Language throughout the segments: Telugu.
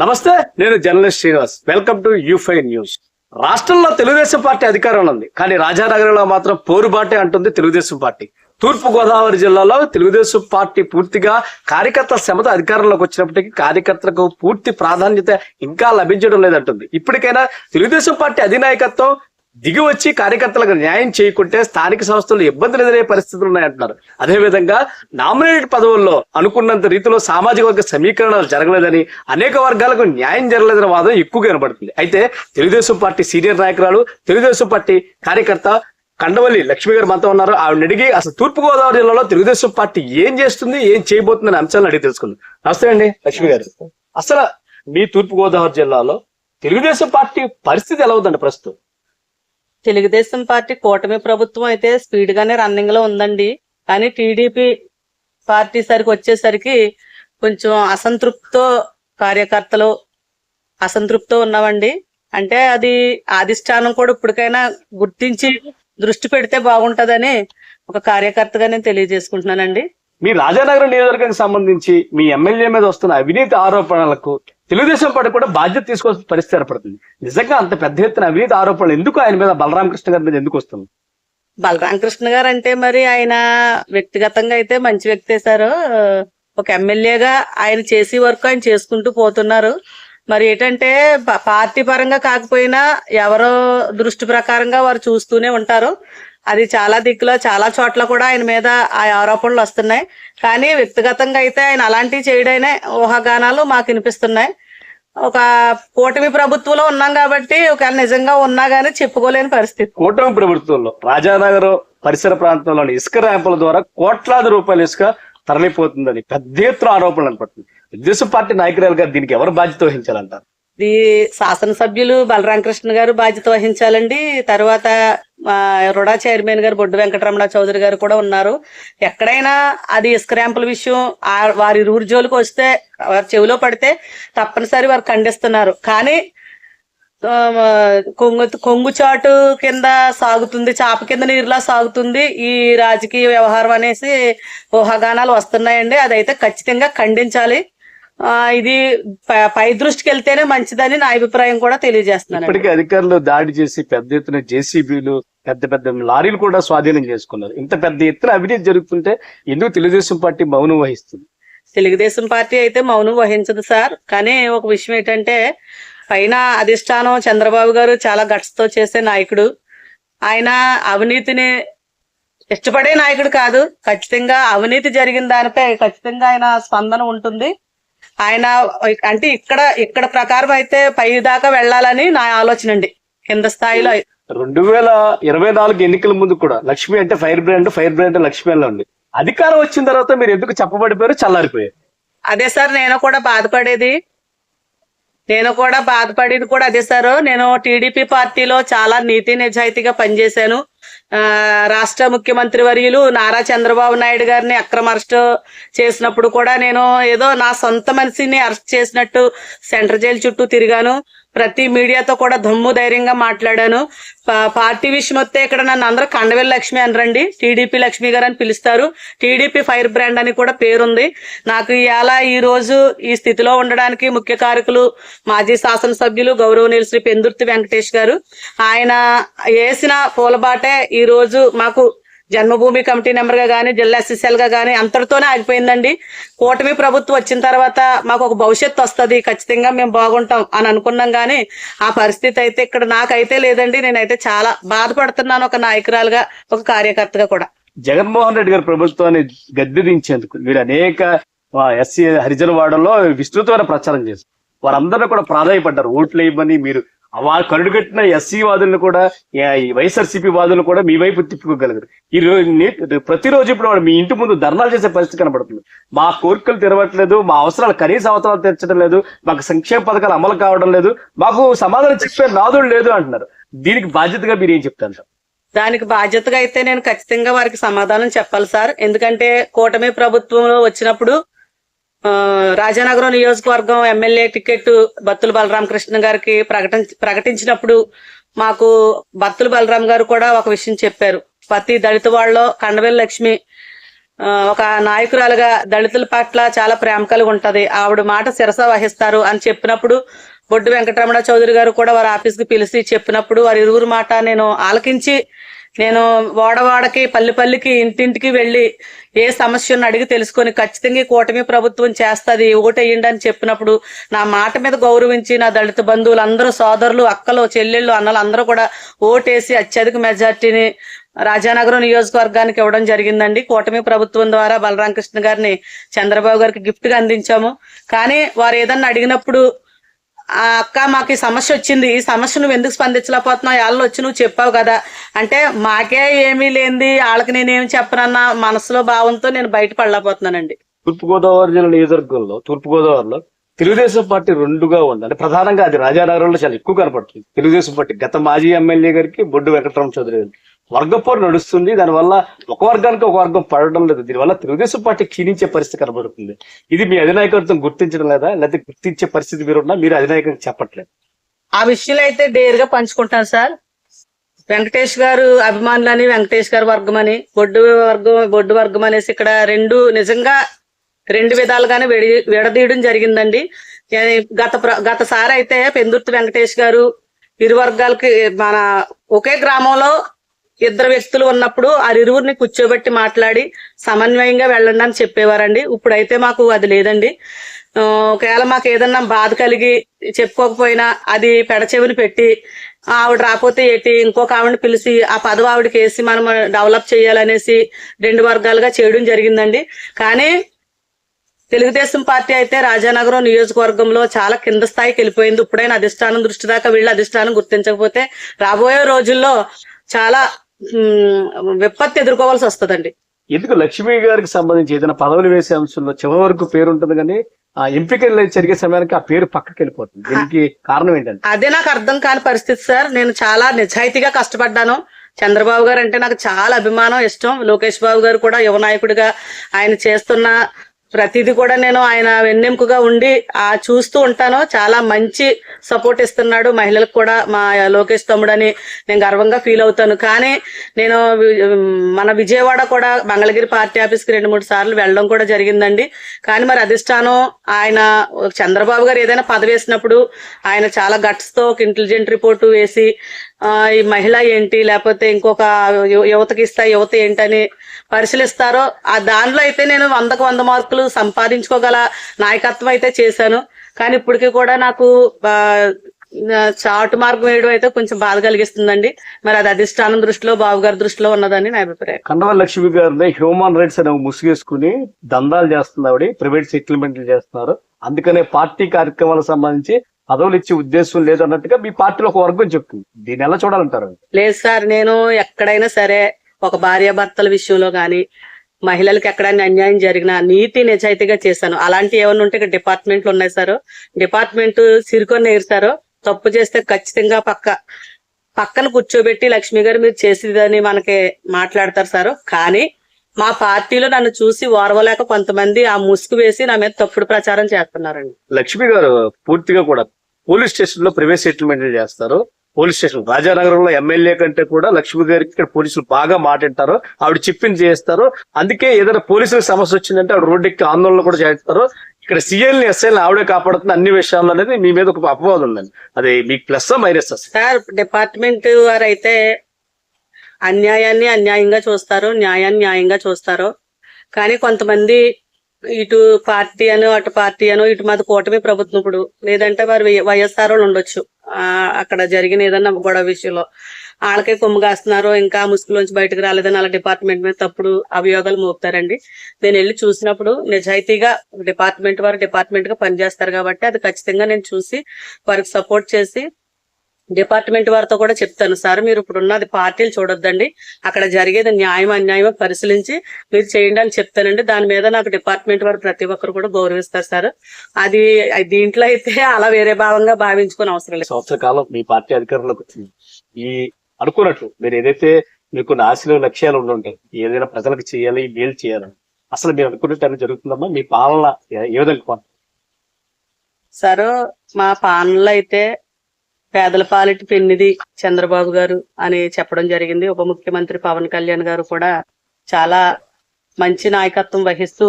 నమస్తే నేను జర్నలిస్ట్ శ్రీనివాస్. వెల్కమ్ టు యూఫై న్యూస్. రాష్ట్రంలో తెలుగుదేశం పార్టీ అధికారంలో ఉంది. కానీ రాజానగరంలో మాత్రం పోరుబాటే అంటుంది తెలుగుదేశం పార్టీ. తూర్పు గోదావరి జిల్లాలో తెలుగుదేశం పార్టీ పూర్తిగా కార్యకర్తల శ్రమతో అధికారంలోకి వచ్చినప్పటికీ కార్యకర్తలకు పూర్తి ప్రాధాన్యత ఇంకా లభించడం లేదంటుంది. ఇప్పటికైనా తెలుగుదేశం పార్టీ అధినాయకత్వం దిగి వచ్చి కార్యకర్తలకు న్యాయం చేయకుంటే స్థానిక సంస్థలు ఇబ్బందులు ఎదురయ్యే పరిస్థితులు ఉన్నాయంటున్నారు. అదేవిధంగా నామినేటెడ్ పదవుల్లో అనుకున్నంత రీతిలో సామాజిక వర్గ సమీకరణలు జరగలేదని అనేక వర్గాలకు న్యాయం జరగలేదని వాదం ఎక్కువగా కనబడుతుంది అయితే తెలుగుదేశం పార్టీ సీనియర్ నాయకురాలు తెలుగుదేశం పార్టీ కార్యకర్త కండవల్లి లక్ష్మి గారు మనతో ఉన్నారు. ఆవిడ అడిగి అసలు తూర్పుగోదావరి జిల్లాలో తెలుగుదేశం పార్టీ ఏం చేస్తుంది ఏం చేయబోతుందనే అంశాలను అడిగి తెలుసుకుందాం. నమస్తే అండి లక్ష్మి గారు. అసలు మీ తూర్పుగోదావరి జిల్లాలో తెలుగుదేశం పార్టీ పరిస్థితి ఎలా ఉందండి ప్రస్తుతం? తెలుగుదేశం పార్టీ కూటమి ప్రభుత్వం అయితే స్పీడ్ గానే రన్నింగ్లో ఉందండి. కానీ టీడీపీ పార్టీ సరికి వచ్చేసరికి కొంచెం అసంతృప్తితో కార్యకర్తలు అసంతృప్తితో ఉన్నామండి. అంటే అది అధిష్టానం కూడా ఇప్పటికైనా గుర్తించి దృష్టి పెడితే బాగుంటదని ఒక కార్యకర్తగా నేను తెలియజేసుకుంటున్నానండి. మీ రాజానగరం నియోజకవర్గానికి సంబంధించి మీ ఎమ్మెల్యే మీద వస్తున్న అవినీతి ఆరోపణలకు తెలుగుదేశం పార్టీ కూడా బాధ్యత తీసుకోవాల్సిన పరిస్థితి ఏర్పడుతుంది. నిజంగా అంత పెద్ద ఎత్తున అవినీతి ఆరోపణలు ఎందుకు ఆయన మీద బలరామకృష్ణ గారి మీద ఎందుకు వస్తుంది బలరామకృష్ణ గారు అంటే మరి ఆయన వ్యక్తిగతంగా అయితే మంచి వ్యక్తి సార్ ఒక ఎమ్మెల్యేగా ఆయన చేసే వర్క్ ఆయన చేసుకుంటూ పోతున్నారు. మరి ఏంటంటే ప- పార్టీ పరంగా కాకపోయినా ఎవరో దృష్టి ప్రకారంగా వారు చూస్తూనే ఉంటారు. అది చాలా దిక్కులో చాలా చోట్ల కూడా ఆయన మీద ఆ ఆరోపణలు వస్తున్నాయి. కానీ వ్యక్తిగతంగా అయితే ఆయన అలాంటివి చేయడమే ఊహాగానాలు మాకు వినిపిస్తున్నాయి. ఒక కూటమి ప్రభుత్వంలో ఉన్నాం కాబట్టి ఒకవేళ నిజంగా ఉన్నా గానీ చెప్పుకోలేని పరిస్థితి. కూటమి ప్రభుత్వంలో రాజానగర్ పరిసర ప్రాంతంలోని ఇసుక ర్యాంపుల ద్వారా కోట్లాది రూపాయల ఇసుక తరలిపోతుందని పెద్ద ఎత్తున ఆరోపణలు అనపడుతుంది తెలుగుదేశం పార్టీ నాయకురాలుగా దీనికి ఎవరు బాధ్యత వహించాలంటారు? ఇది శాసనసభ్యులు బలరామకృష్ణ గారు బాధ్యత వహించాలండి. తర్వాత రుడా చైర్మన్ గారు బొడ్డు వెంకటరమణ చౌదరి గారు కూడా ఉన్నారు. ఎక్కడైనా అది ఇస్క్రాంపుల విషయం వారి రూరు జోలికి వస్తే వారి చెవిలో పడితే తప్పనిసరి వారు ఖండిస్తున్నారు. కానీ కొంగు కొంగు చాటు కింద సాగుతుంది చాప కింద నీరులా సాగుతుంది. ఈ రాజకీయ వ్యవహారం అనేసి ఊహాగానాలు వస్తున్నాయండి. అదైతే ఖచ్చితంగా ఖండించాలి. ఇది ప- దృష్టికి వెళ్తేనే మంచిదని నా అభిప్రాయం కూడా తెలియజేస్తున్నాను ఇప్పటికే అధికారులు దాడి చేసి పెద్ద ఎత్తున జేసీబీలు పెద్ద పెద్ద లారీలు కూడా స్వాధీనం చేసుకున్నారు. ఇంత పెద్ద ఎత్తున అవినీతి జరుగుతుంటే ఎందుకు తెలుగుదేశం పార్టీ మౌనం వహిస్తుంది? తెలుగుదేశం పార్టీ అయితే మౌనం వహించదు సార్. కానీ ఒక విషయం ఏంటంటే పైన అధిష్టానం చంద్రబాబు గారు చాలా గట్స్తో చేసే నాయకుడు. ఆయన అవినీతిని ఇష్టపడే నాయకుడు కాదు. ఖచ్చితంగా అవినీతి జరిగిన దానిపై ఖచ్చితంగా ఆయన స్పందన ఉంటుంది. ఆయన అంటే ఇక్కడ ఇక్కడ ప్రకారం అయితే పై దాకా వెళ్ళాలని నా ఆలోచన అండి. కింద స్థాయిలో రెండు వేల ఇరవై నాలుగు ఎన్నికల ముందు కూడా లక్ష్మి అంటే fire brand fire brand Lakshmi అలా ఉంది. అధికారం వచ్చిన తర్వాత మీరు ఎందుకు చెప్పబడిపోయారు? చల్లారిపోయారు. అదే సార్ నేను కూడా బాధపడేది. నేను కూడా బాధపడేది కూడా అదే సార్. నేను టీడీపీ పార్టీలో చాలా నీతి నిజాయితీగా పనిచేశాను. రాష్ట్ర ముఖ్యమంత్రి వర్యులు నారా చంద్రబాబు నాయుడు గారిని అక్రమ అరెస్ట్ చేసినప్పుడు కూడా నేను ఏదో నా సొంత మనిషిని అరెస్ట్ చేసినట్టు సెంట్రల్ జైలు చుట్టూ తిరిగాను. ప్రతి మీడియాతో కూడా దమ్ము ధైర్యంగా మాట్లాడాను. పా- పార్టీ విషయం వస్తే ఇక్కడ నన్ను అందరూ కండవెల్ లక్ష్మి అనరండి. టీడీపీ లక్ష్మి గారు అని పిలుస్తారు. టీడీపీ ఫైర్ బ్రాండ్ అని కూడా పేరుంది. నాకు ఇవాళ ఈ రోజు ఈ స్థితిలో ఉండడానికి ముఖ్య కారకులు మాజీ శాసనసభ్యులు గౌరవనీయులు శ్రీ పెందుర్తి వెంకటేష్ గారు. ఆయన వేసిన పూలబాటే ఈ రోజు మాకు జన్మభూమి కమిటీ నెంబర్గా గానీ జిల్లా ఎస్ఎస్ఎల్గా కానీ అంతటితోనే ఆగిపోయిందండి. కూటమి ప్రభుత్వం వచ్చిన తర్వాత మాకు ఒక భవిష్యత్తు వస్తది ఖచ్చితంగా మేము బాగుంటాం అని అనుకున్నాం కానీ ఆ పరిస్థితి అయితే ఇక్కడ నాకైతే లేదండి. నేనైతే చాలా బాధపడుతున్నాను ఒక నాయకురాలుగా ఒక కార్యకర్తగా కూడా. జగన్మోహన్ రెడ్డి గారి ప్రభుత్వాన్ని గద్దె దించేందుకు మీరు అనేక ఎస్సీ హరిజన వాడల్లో విస్తృతమైన ప్రచారం చేశారు. వారందరూ కూడా ప్రాధాయపడ్డారు ఓట్లు ఇవ్వని మీరు వాళ్ళు కరుడుగట్టిన ఎస్సీ వాదులను కూడా వైఎస్ఆర్సీపీ వాదులను కూడా మీ వైపు తిప్పుకోగలరు. ఈ రోజు ప్రతిరోజు ఇప్పుడు వాడు మీ ఇంటి ముందు ధర్నాలు చేసే పరిస్థితి కనబడుతుంది. మా కోరికలు తెరవట్లేదు మా అవసరాలు కనీస అవసరాలు తీర్చడం లేదు మాకు సంక్షేమ పథకాలు అమలు కావడం లేదు మాకు సమాధానం చెప్పే నాదుడు లేదు అంటున్నారు. దీనికి బాధ్యతగా మీరు ఏం చెప్తారు దానికి బాధ్యతగా అయితే నేను ఖచ్చితంగా వారికి సమాధానం చెప్పాలి సార్. ఎందుకంటే కూటమి ప్రభుత్వంలో వచ్చినప్పుడు రాజానగరం నియోజకవర్గం ఎమ్మెల్యే టికెట్ బత్తుల బలరామకృష్ణ గారికి ప్రకటించినప్పుడు మాకు బత్తుల బలరాం గారు కూడా ఒక విషయం చెప్పారు. ప్రతి దళిత వాళ్ళలో కండవెల్ లక్ష్మి ఒక నాయకురాలుగా దళితుల పట్ల చాలా ప్రేమ కలిగి ఉంటది. ఆవిడ మాట శిరస వహిస్తారు అని చెప్పినప్పుడు బొడ్డు వెంకటరమణ చౌదరి గారు కూడా వారి ఆఫీస్కి పిలిచి చెప్పినప్పుడు వారి ఇరువురు మాట నేను ఆలకించి నేను వాడవాడకి పల్లె పల్లికి ఇంటింటికి వెళ్ళి ఏ సమస్యను అడిగి తెలుసుకొని ఖచ్చితంగా ఈ కూటమి ప్రభుత్వం చేస్తుంది ఒకటేయండి అని చెప్పినప్పుడు నా మాట మీద గౌరవించి నా దళిత బంధువులు అందరూ సోదరులు అక్కలు చెల్లెళ్ళు అన్నలు అందరూ కూడా ఓటేసి అత్యధిక మెజార్టీని రాజానగరం నియోజకవర్గానికి ఇవ్వడం జరిగిందండి. కూటమి ప్రభుత్వం ద్వారా బలరామకృష్ణ గారిని చంద్రబాబు గారికి గిఫ్ట్గా అందించాము. కానీ వారు ఏదన్నా అడిగినప్పుడు అక్క మాకు ఈ సమస్య వచ్చింది. ఈ సమస్య నువ్వు ఎందుకు స్పందించలేకపోతున్నావు? వాళ్ళు వచ్చి నువ్వు చెప్పావు కదా. అంటే మాకే ఏమీ లేనిది. వాళ్ళకి నేనేం చెప్పనన్న మనసులో భావంతో నేను బయటపడలేకపోతున్నానండి. తూర్పుగోదావరి జిల్లా నియోజకవర్గంలో తూర్పుగోదావరిలో తెలుగుదేశం పార్టీ రెండుగా ఉంది. అంటే ప్రధానంగా అది రాజానగరంలో చాలా ఎక్కువ కనపడుతుంది. తెలుగుదేశం పార్టీ గత మాజీ ఎమ్మెల్యే గారికి బొడ్డు వెంకటరామ చౌదరి గారికి. వర్గపోరు నడుస్తుంది దానివల్ల ఒక వర్గానికి ఒక వర్గం పడడం లేదు. దీనివల్ల తెలుగుదేశం పార్టీ క్షీణించే పరిస్థితి కనబడుతుంది. ఇది మీ అధినాయకత్వం గుర్తించడం లేదా లేకపోతే గుర్తించే పరిస్థితి మీరున్నా మీరు అధినాయకం చెప్పట్లేదు. ఆ విషయంలో అయితే డేర్గా పంచుకుంటాను సార్. వెంకటేష్ గారు అభిమానులని వెంకటేష్ గారు వర్గం అని బొడ్డు వర్గం బొడ్డు వర్గం అనేసి ఇక్కడ రెండు నిజంగా రెండు విధాలుగానే విడి విడదీయడం జరిగిందండి. గత ప్ర- గతసారి అయితే పెందుర్తి వెంకటేష్ గారు ఇరు వర్గాలకి మన ఒకే గ్రామంలో ఇద్దరు వ్యక్తులు ఉన్నప్పుడు ఆ ఇరువురిని కూర్చోబెట్టి మాట్లాడి సమన్వయంగా వెళ్ళండి అని చెప్పేవారండి. ఇప్పుడైతే మాకు అది లేదండి. ఒకవేళ మాకు ఏదన్నా బాధ కలిగి చెప్పుకోకపోయినా అది పెడచెవిని పెట్టి ఆవిడ రాకపోతే ఏంటి ఇంకొక ఆవిడని పిలిచి ఆ పదవి ఆవిడకి వేసి మనం డెవలప్ చేయాలనేసి రెండు వర్గాలుగా చేయడం జరిగిందండి. కానీ తెలుగుదేశం పార్టీ అయితే రాజానగరం నియోజకవర్గంలో చాలా కింద స్థాయికి వెళ్ళిపోయింది. ఇప్పుడైనా అధిష్టానం దృష్టి దాకా వీళ్ళు అధిష్టానం గుర్తించకపోతే రాబోయే రోజుల్లో చాలా విపత్తు ఎదుర్కోవాల్సి వస్తుందండి. ఎందుకు? లక్ష్మీ గారికి సంబంధించి ఏదైనా పదవులు వేసే అంశంలో చివరి వరకు పేరు ఉంటుంది కానీ ఆ ఎంపికలు జరిగే సమయానికి ఆ పేరు పక్కకి వెళ్ళిపోతుంది. దీనికి కారణం ఏంటంటే? అదే నాకు అర్థం కాని పరిస్థితి సార్. నేను చాలా నిజాయితీగా కష్టపడ్డాను. చంద్రబాబు గారు అంటే నాకు చాలా అభిమానం ఇష్టం. లోకేష్ బాబు గారు కూడా యువ నాయకుడిగా ఆయన చేస్తున్న ప్రతిదీ కూడా నేను ఆయన వెన్నెముకగా ఉండి ఆ చూస్తూ ఉంటాను. చాలా మంచి సపోర్ట్ ఇస్తున్నాడు. మహిళలకు కూడా మా లోకేష్ తమ్ముడని నేను గర్వంగా ఫీల్ అవుతాను. కానీ నేను మన విజయవాడ కూడా మంగళగిరి పార్టీ ఆఫీస్కి రెండు మూడు సార్లు వెళ్ళడం కూడా జరిగిందండి. కానీ మరి అధిష్టానం ఆయన చంద్రబాబు గారు ఏదైనా పదవి వేసినప్పుడు ఆయన చాలా గట్స్తో ఒక ఇంటెలిజెంట్ రిపోర్టు వేసి ఈ మహిళ ఏంటి లేకపోతే ఇంకొక యువతకి ఇస్తా యువత ఏంటని పరిశీలిస్తారో ఆ దానిలో అయితే నేను వందకు వంద మార్కులు సంపాదించుకోగల నాయకత్వం అయితే చేశాను. కానీ ఇప్పటికీ కూడా నాకు చాటు మార్గం వేయడం అయితే కొంచెం బాధ కలిగిస్తుందండి. మరి అది అధిష్టానం దృష్టిలో బాబు గారి దృష్టిలో ఉన్నదని నా అభిప్రాయం. కండవ లక్ష్మి గారిని హ్యూమన్ రైట్స్ అనే ముసుగేసుకుని దందాలు చేస్తుంది ఆవిడ ప్రైవేట్ సెటిల్మెంట్లు చేస్తున్నారు. అందుకనే పార్టీ కార్యక్రమాలకు సంబంధించి పదవులు ఇచ్చే ఉద్దేశం లేదు అన్నట్టుగా మీ పార్టీలో ఒక వర్గం చెప్తుంది. దీన్ని ఎలా చూడాలంటారు? లేదు సార్ నేను ఎక్కడైనా సరే ఒక భార్యాభర్తల విషయంలో గాని మహిళలకు ఎక్కడైనా అన్యాయం జరిగినా నీతి నిజాయితీగా చేశాను. అలాంటి ఏమైనా ఉంటే ఇక్కడ డిపార్ట్మెంట్లు ఉన్నాయి సార్. డిపార్ట్మెంట్ సిరుకొని నేర్చారు తప్పు చేస్తే ఖచ్చితంగా పక్క పక్కన కూర్చోబెట్టి లక్ష్మి గారు మీరు చేసేదని మనకి మాట్లాడతారు సార్. కానీ మా పార్టీలో నన్ను చూసి ఓర్వలేక కొంతమంది ఆ ముసుగు వేసి నా మీద తప్పుడు ప్రచారం చేస్తున్నారండి. లక్ష్మి గారు పూర్తిగా కూడా పోలీస్ స్టేషన్లో ప్రైవేట్ సెటిల్మెంట్ చేస్తారు. పోలీస్ స్టేషన్ రాజానగరంలో ఎమ్మెల్యే కంటే కూడా లక్ష్మి గారికి ఇక్కడ పోలీసులు బాగా మాట్లాడతారు. ఆవిడ చెప్పింది చేస్తారు. అందుకే ఏదైనా పోలీసులకు సమస్య వచ్చిందంటే ఆవిడ రోడ్డెక్కి ఆందోళన కూడా చేస్తారు. ఇక్కడ సీఎల్ని ఎస్ఐల్ని ఆవిడే కాపాడుతున్న అన్ని విషయాల్లో అనేది మీ మీద ఒక అపవాదం ఉందండి. అది మీకు ప్లస్ మైనస్ సార్ డిపార్ట్మెంట్ వారు అయితే అన్యాయాన్ని అన్యాయంగా చూస్తారు న్యాయాన్ని న్యాయంగా చూస్తారు. కానీ కొంతమంది ఇటు పార్టీ అనో అటు పార్టీ అనో ఇటు మాది కూటమి ప్రభుత్వం ఇప్పుడు. లేదంటే వారు వైఎస్ఆర్ వాళ్ళు ఉండొచ్చు. అక్కడ జరిగిన ఏదన్నా గొడవ విషయంలో. వాళ్ళకే కొమ్ము కాస్తున్నారు ఇంకా ముసుగులోంచి బయటకు రాలేదని అలా డిపార్ట్మెంట్ మీద తప్పుడు అభియోగాలు మోపుతారండి. నేను వెళ్ళి చూసినప్పుడు నిజాయితీగా డిపార్ట్మెంట్ వారు డిపార్ట్మెంట్గా పనిచేస్తారు కాబట్టి అది ఖచ్చితంగా నేను చూసి వారికి సపోర్ట్ చేసి డిపార్ట్మెంట్ వారితో కూడా చెప్తాను. సార్ మీరు ఇప్పుడు ఉన్నది పార్టీలు చూడొద్దండి. అక్కడ జరిగేది న్యాయం అన్యాయం పరిశీలించి మీరు చేయండి అని చెప్తానండి. దాని మీద నాకు డిపార్ట్మెంట్ వారు ప్రతి ఒక్కరు కూడా గౌరవిస్తారు సార్. అది దీంట్లో అయితే అలా వేరే భావంగా భావించుకుని అవసరం లేదు. సంవత్సర కాలం మీ పార్టీ అధికారంలోకి వచ్చింది. ఈ అనుకున్నట్లు మీరు ఏదైతే మీకు ఆశలు లక్ష్యాలు ఉండుంటాయి ఏదైనా ప్రజలకు చేయాలి మేలు చేయాలని అసలు మీరు అనుకున్నట్టు జరుగుతుందమ్మా? మీ పాలన ఏ- విధంగా? సార్ మా పాలనలో అయితే పేదల పాలిటి పెన్నిది చంద్రబాబు గారు అని చెప్పడం జరిగింది. ఉప ముఖ్యమంత్రి పవన్ కళ్యాణ్ గారు కూడా చాలా మంచి నాయకత్వం వహిస్తూ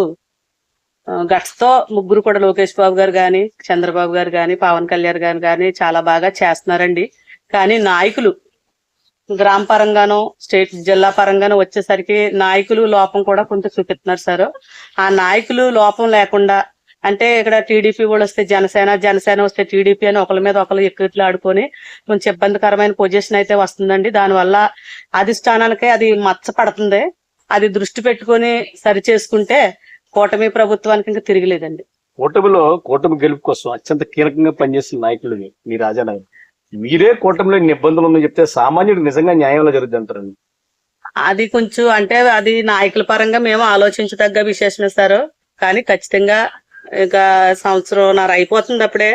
గట్స్తో ముగ్గురు కూడా లోకేష్ బాబు గారు కానీ చంద్రబాబు గారు కానీ పవన్ కళ్యాణ్ గారు కానీ చాలా బాగా చేస్తున్నారండి. కానీ నాయకులు గ్రామ పరంగానో స్టేట్ జిల్లా పరంగానో వచ్చేసరికి నాయకులు లోపం కూడా కొంచెం చూపిస్తున్నారు సార్. ఆ నాయకులు లోపం లేకుండా అంటే ఇక్కడ టీడీపీ వాళ్ళు వస్తే జనసేన జనసేన వస్తే టీడీపీ అని ఒకరి మీద ఒకరు ఎక్కుట్లు ఆడుకొని కొంచెం ఇబ్బందికరమైన పొజిషన్ అయితే వస్తుందండి. దానివల్ల అధిష్టానానికి అది మచ్చ పడుతుంది. అది దృష్టి పెట్టుకొని సరి చేసుకుంటే కూటమి ప్రభుత్వానికి ఇంకా తిరిగిలేదండి. కూటమిలో కూటమి గెలుపు కోసం అత్యంత కీలకంగా పనిచేసిన నాయకులు మీ- రాజానగర్ మీరే కూటమిలో ఇబ్బందులు ఉన్నాయని చెప్తే సామాన్యుడు నిజంగా న్యాయంలో జరుగుతుంది అంటారండి. అది కొంచెం అంటే అది నాయకుల పరంగా మేము ఆలోచించదగ్గ విశేషమే సార్. కానీ ఖచ్చితంగా ఇంకా సంవత్సరంన్నర అయిపోతుంది అప్పుడే.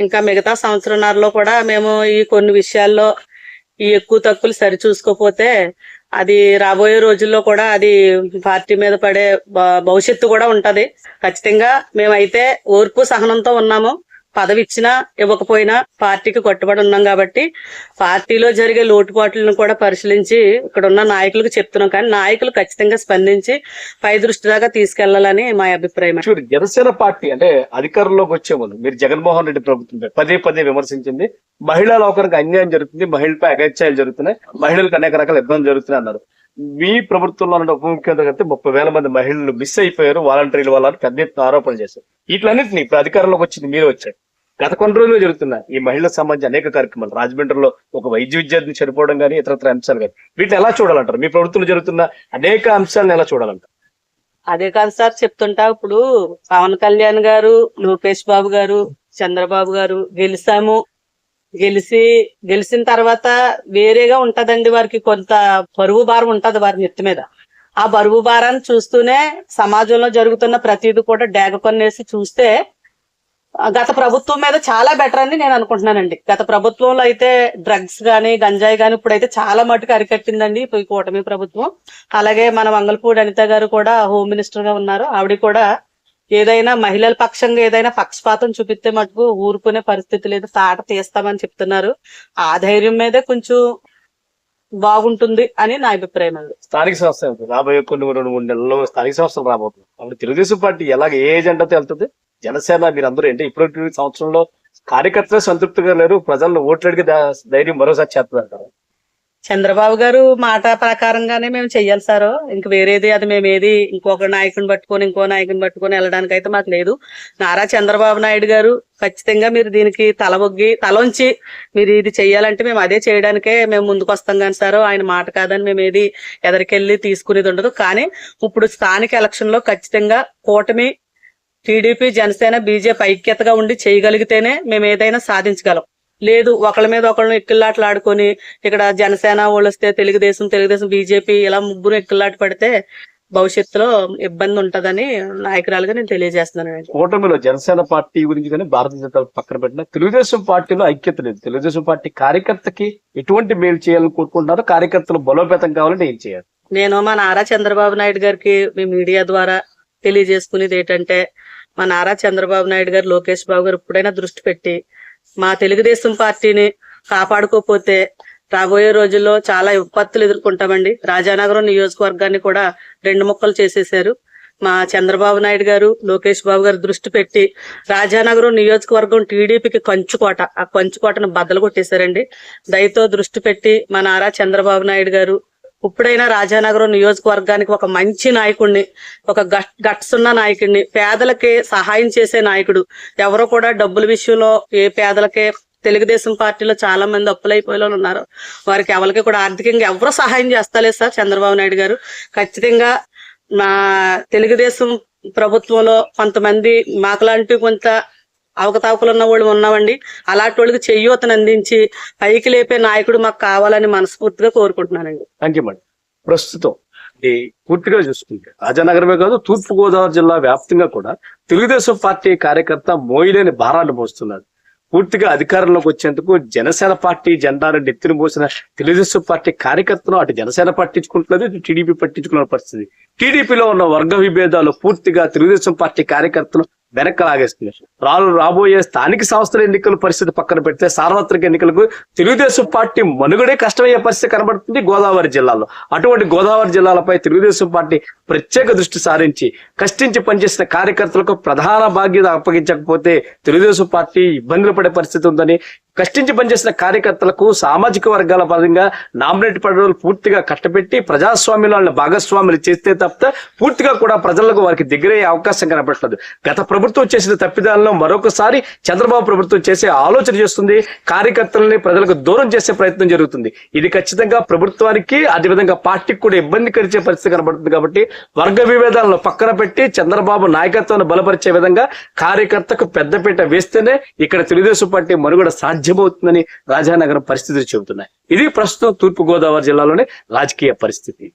ఇంకా మిగతా సంవత్సరంన్నరలో కూడా మేము ఈ కొన్ని విషయాల్లో ఈ ఎక్కువ తక్కువలు సరి చూసుకోపోతే అది రాబోయే రోజుల్లో కూడా అది పార్టీ మీద పడే భవిష్యత్తు కూడా ఉంటది. ఖచ్చితంగా మేమైతే ఓర్పు సహనంతో ఉన్నాము. పదవి ఇచ్చినా ఇవ్వకపోయినా పార్టీకి కట్టుబడి ఉన్నాం కాబట్టి పార్టీలో జరిగే లోటుపాట్లను కూడా పరిశీలించి ఇక్కడ ఉన్న నాయకులకు చెప్తున్నాం. కానీ నాయకులు ఖచ్చితంగా స్పందించి పై దృష్టి దాకా తీసుకెళ్ళాలని మా అభిప్రాయం. చూడు జనసేన పార్టీ అంటే అధికారంలోకి వచ్చే ముందు మీరు జగన్మోహన్ రెడ్డి ప్రభుత్వంపై పదే పదే విమర్శించింది. మహిళా ఒకరికి అన్యాయం జరుగుతుంది మహిళలపై అగత్యాలు జరుగుతున్నాయి మహిళలకు అనేక రకాల ఇబ్బందులు జరుగుతున్నాయి అన్నారు. మీ ప్రభుత్వంలో ఉన్న ఉప ముఖ్యమంత్రి అయితే ముప్పై వేల మంది మహిళలు మిస్ అయిపోయారు వాలంటీర్ల వాళ్ళని పెద్ద ఎత్తున ఆరోపణలు చేశారు. వీటిలన్నింటినీ ఇప్పుడు అధికారంలోకి వచ్చింది మీరు వచ్చారు. గత కొన్ని రోజులు జరుగుతున్నాయి ఈ మహిళలకు సంబంధించి అనేక కార్యక్రమాలు రాజమండ్రిలో ఒక వైద్య విద్యార్థిని చనిపోవడం కానీ ఇతరత్ర అంశాలు కానీ వీటిని ఎలా చూడాలంటారు? మీ ప్రభుత్వంలో జరుగుతున్న అనేక అంశాలను ఎలా చూడాలంటారు? అదే కాదు సార్ చెప్తుంటా ఇప్పుడు పవన్ కళ్యాణ్ గారు లోకేష్ బాబు గారు చంద్రబాబు గారు గెలిచాము గెలిచి గెలిచిన తర్వాత వేరేగా ఉంటదండి వారికి కొంత బరువు భారం ఉంటది వారి నెత్తి మీద. ఆ బరువు భారాన్ని చూస్తూనే సమాజంలో జరుగుతున్న ప్రతిదీ కూడా డేగ కొన్నేసి చూస్తే గత ప్రభుత్వం మీద చాలా బెటర్ అని నేను అనుకుంటున్నానండి. గత ప్రభుత్వంలో అయితే డ్రగ్స్ కానీ గంజాయి కానీ ఇప్పుడైతే చాలా మటుకు అరికట్టిందండి ఈ కూటమి ప్రభుత్వం. అలాగే మన మంగళపూడి అనిత గారు కూడా హోమ్ మినిస్టర్గా ఉన్నారు. ఆవిడ కూడా ఏదైనా మహిళల పక్షంగా ఏదైనా పక్షపాతం చూపిస్తే మటుకు ఊరుకునే పరిస్థితి లేదు. తాట తీస్తామని చెప్తున్నారు. ఆ ధైర్యం మీదే కొంచెం బాగుంటుంది అని నా అభిప్రాయం అండి. స్థానిక సంస్థ రాబోయే కొన్ని రెండు మూడు నెలల్లో స్థానిక సంస్థలు రాబోతుంది అప్పుడు తెలుగుదేశం పార్టీ ఎలాగ ఏ ఎజెండాతో వెళ్తుంది? జనసేన మీరందరూ ఏంటి? ఇప్పుడు సంవత్సరంలో కార్యకర్తలే సంతృప్తిగా లేరు. ప్రజలను ఓట్లడికి ధైర్యం మరోసారి చేస్తుంది చంద్రబాబు గారు మాట ప్రకారంగానే మేము చెయ్యాలి సార్. ఇంక వేరేది అది మేము ఏది ఇంకొక నాయకుని పట్టుకొని ఇంకో నాయకుని పట్టుకొని వెళ్ళడానికి అయితే మాకు లేదు. నారా చంద్రబాబు నాయుడు గారు ఖచ్చితంగా మీరు దీనికి తల ఒగ్గి తలొంచి మీరు ఇది చేయాలంటే మేము అదే చేయడానికే మేము ముందుకు వస్తాం కానీ సార్ ఆయన మాట కాదని మేము ఏది ఎదరికెళ్ళి తీసుకునేది ఉండదు. కానీ ఇప్పుడు స్థానిక ఎలక్షన్లో ఖచ్చితంగా కూటమి టీడీపీ జనసేన బీజేపీ ఐక్యతగా ఉండి చేయగలిగితేనే మేము ఏదైనా సాధించగలం. లేదు ఒకళ్ళ మీద ఒకళ్ళని ఎక్కిల్లాట్లు ఆడుకొని ఇక్కడ జనసేన వాళ్ళు వస్తే తెలుగుదేశం తెలుగుదేశం బీజేపీ ఇలా ముగ్గురు ఎక్కిల్లాట పడితే భవిష్యత్తులో ఇబ్బంది ఉంటదని నాయకురాలుగా నేను తెలియజేస్తున్నాను కూటమిలో జనసేన పార్టీ గురించి కానీ భారతీయ జనతా పక్కన పెట్టిన తెలుగుదేశం పార్టీలో ఐక్యత లేదు. తెలుగుదేశం పార్టీ కార్యకర్తకి ఎటువంటి మేలు చేయాలని కోరుకుంటున్నారో కార్యకర్తలు బలోపేతం కావాలంటే ఏం చేయాలి? నేను మా నారా చంద్రబాబు నాయుడు గారికి మీ మీడియా ద్వారా తెలియజేసుకునేది ఏంటంటే మా నారా చంద్రబాబు నాయుడు గారు లోకేష్ బాబు గారు ఎప్పుడైనా దృష్టి పెట్టి మా తెలుగుదేశం పార్టీని కాపాడుకోపోతే రాబోయే రోజుల్లో చాలా విపత్తులు ఎదుర్కొంటామండి. రాజానగరం నియోజకవర్గాన్ని కూడా రెండు ముక్కలు చేసేశారు. మా చంద్రబాబు నాయుడు గారు లోకేష్ బాబు గారు దృష్టి పెట్టి రాజానగరం నియోజకవర్గం టీడీపీకి కంచుకోట ఆ కంచుకోటను బద్దలు కొట్టేశారండి. దయతో దృష్టి పెట్టి మా నారా చంద్రబాబు నాయుడు గారు ఇప్పుడైనా రాజానగరం నియోజకవర్గానికి ఒక మంచి నాయకుడిని ఒక గట్- గట్స్ ఉన్న నాయకుడిని పేదలకి సహాయం చేసే నాయకుడు ఎవరు కూడా డబ్బుల విషయంలో ఏ పేదలకే తెలుగుదేశం పార్టీలో చాలా మంది అప్పులైపోయే వాళ్ళు ఉన్నారు. వారికి ఎవరికి కూడా ఆర్థికంగా ఎవరు సహాయం చేస్తలేదు సార్ చంద్రబాబు నాయుడు గారు. ఖచ్చితంగా మా తెలుగుదేశం ప్రభుత్వంలో కొంతమంది మాకులాంటి కొంత అవకతవకలు ఉన్న వాళ్ళు ఉన్నామండి అలాంటి వాళ్ళకి చెయ్యూతను అందించి పైకి లేపే నాయకుడు మాకు కావాలని మనస్ఫూర్తిగా కోరుకుంటున్నానండి. థ్యాంక్ యూ మేడం ప్రస్తుతం పూర్తిగా చూసుకుంటే రాజానగరమే కాదు తూర్పు గోదావరి జిల్లా వ్యాప్తంగా కూడా తెలుగుదేశం పార్టీ కార్యకర్త మోయలేని భారాలు మోస్తున్నారు. పూర్తిగా అధికారంలోకి వచ్చేందుకు జనసేన పార్టీ జెండాను నెత్తిని మోసిన తెలుగుదేశం పార్టీ కార్యకర్తను అటు జనసేన పట్టించుకుంటున్నది ఇటు టీడీపీ పట్టించుకున్న పరిస్థితి. టీడీపీలో ఉన్న వర్గ విభేదాలు పూర్తిగా తెలుగుదేశం పార్టీ కార్యకర్తలు వెనక్కి లాగేస్తుంది రాను రాబోయే స్థానిక సంస్థల ఎన్నికల పరిస్థితి పక్కన పెడితే సార్వత్రిక ఎన్నికలకు తెలుగుదేశం పార్టీ మనుగడే కష్టమయ్యే పరిస్థితి కనబడుతుంది గోదావరి జిల్లాలో. అటువంటి గోదావరి జిల్లాలపై తెలుగుదేశం పార్టీ ప్రత్యేక దృష్టి సారించి కష్టించి పనిచేసిన కార్యకర్తలకు ప్రధాన బాధ్యత అప్పగించకపోతే తెలుగుదేశం పార్టీ ఇబ్బందులు పడే పరిస్థితి ఉందని కష్టించి పనిచేసిన కార్యకర్తలకు సామాజిక వర్గాల పరంగా నామినేట్ పడవలు పూర్తిగా కట్టబెట్టి ప్రజాస్వామ్యంలో వాళ్ళని భాగస్వాములు చేస్తే తప్ప పూర్తిగా కూడా ప్రజలకు వారికి దగ్గరయ్యే అవకాశం కనపడలేదు గత ప్రభుత్వం చేసిన తప్పిదాలను మరొకసారి చంద్రబాబు ప్రభుత్వం చేసే ఆలోచన చేస్తుంది. కార్యకర్తలని ప్రజలకు దూరం చేసే ప్రయత్నం జరుగుతుంది. ఇది ఖచ్చితంగా ప్రభుత్వానికి అదేవిధంగా పార్టీకి కూడా ఇబ్బంది కలిగే పరిస్థితి కనబడుతుంది కాబట్టి వర్గ విభేదాలను పక్కన పెట్టి చంద్రబాబు నాయకత్వాన్ని బలపరిచే విధంగా కార్యకర్తకు పెద్దపీట వేస్తేనే ఇక్కడ తెలుగుదేశం పార్టీ మనుగడ సాధ్యమవుతుందని రాజానగరం పరిస్థితులు చెబుతున్నాయి. ఇది ప్రస్తుతం తూర్పుగోదావరి జిల్లాలోని రాజకీయ పరిస్థితి.